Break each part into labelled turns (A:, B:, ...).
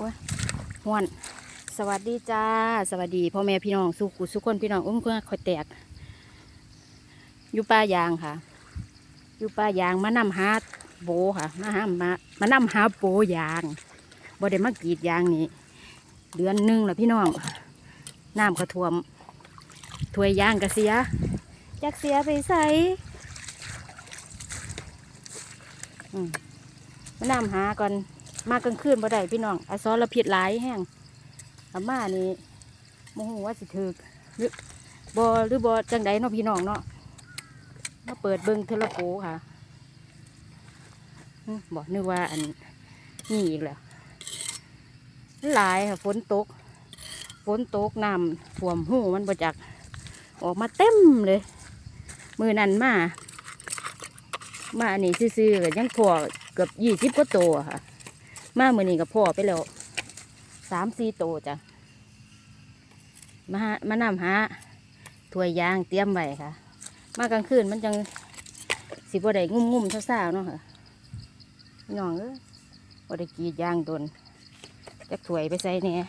A: อ้ยม่วน สวัสดีจ้า สวัสดีพ่อแม่พี่น้องสุขุสุขคนพี่น้องอุ้มเพื่อคอยแตกอยู่ป่ายางค่ะอยู่ป่ายางมานำหาโบค่ะมาหามามานำหาโบยางบ่ได้มากรีดยางนี่เดือนหนึ่งแล้วพี่น้องน้ำกระท่วมถ้วยยางกระเสียจักเสียไปใส่มมานำหาก่อน มากลางคืนบ่ได้พี่น้องอสรพิษหลายแห้งอาม่านี่โมโหว่าสิถึกหรือบ่หรือบ่จังใดเนาะพี่น้องเนาะมาเปิดเบิ่งเทละโปค่ะบอกนึกว่าอันนี่อีกแล้วหลายค่ะฝนตกฝนตกน้ำท่วมหูมันบ่จักออกมาเต็มเลย มือนันมามาอันนี้ซื่อๆก็ยังพอเกือบยี่สิบกว่าตัวค่ะ มาเมื่อนี้ก็พอไปแล้วสามสี่โตจ้ะมาหามานำหาถ้วยยางเตรียมไว้ค่ะ มากลางคืนมันจังสิบ่ได้งุ่มงุ่มๆเศร้าๆเนาะค่ะน้องเอ้ยบ่ได้กีดยางตนจักถ้วยไปใส่เนี่ย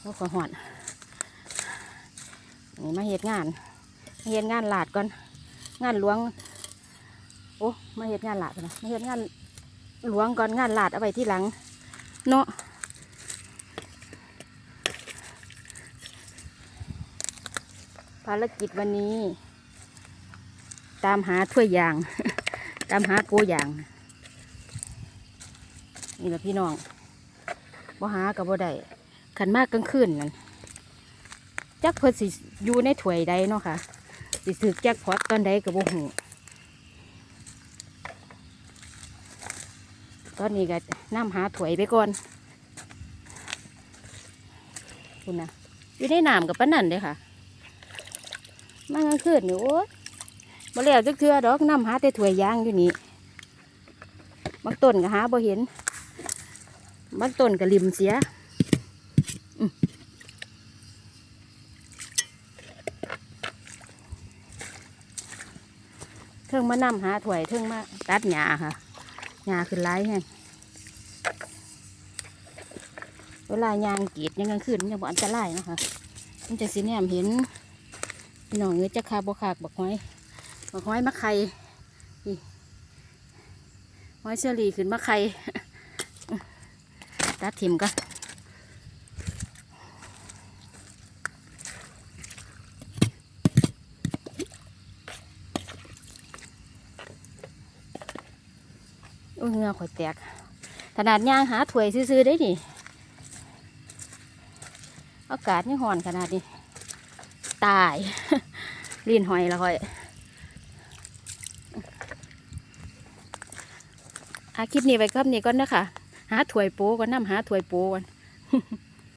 A: โอ้ขอหอนนี่มาเฮ็ดงานมาเฮ็ดงานหลาดก่อน งานหลวง โอ้มาเฮ็ดงานหลาดนะมาเฮ็ดงาน หลวงก่อนงานหลาดเอาไว้ที่หลัง เนาะภารกิจวันนี้ ตามหาถ้วยยาง ตามหาโกยาง นี่แหละพี่น้องบ่หากับบ่ได้ขันมากกลางคืนนั่นจักเพิ่นสิอยู่ในถ้วยใดเนาะค่ะ สิถือแจ็คพอตตอนใดก็บ่ฮู้ ตอนนี้ก็นํหาถวยไปก่อนคุณนะอยู่ในน้ำกับป้านั่นเลยค่ะมากลางคืนนี่โอ้ยบ่แล้วจักเทื่อดอกนํหาแต่ถวยยางอยู่นี่บางต้นก็หาบ่เห็นบางต้นก็ริมเสียเทิงมานำหาถวยเทิงมาตัดหญ้าค่ะ หญ้าขึ้นไล่แห้งเวลายางกรีดยังกลางคืนมันยังบ่อันตรายนะคะมันจะสีแนมเห็นพี่น้องเอ้อจะคาบคากบักห้อยบักห้อยมะไข่ห้อยเชอรี่ขึ้นมะไข่ตัดถิ่มก็ โอ้ยเงือข่อยแตก ขนาดย่างหาถ้วยซื้อๆได้ดิอากาศนี่ห่อนขนาดนี้ ตายลีนหอยละค่อยอาคลิปนี้ไปครับนี่ก่อนนะคะหาถ้วยโป้ก่อนน้ำหาถ้วยโป้ก่อน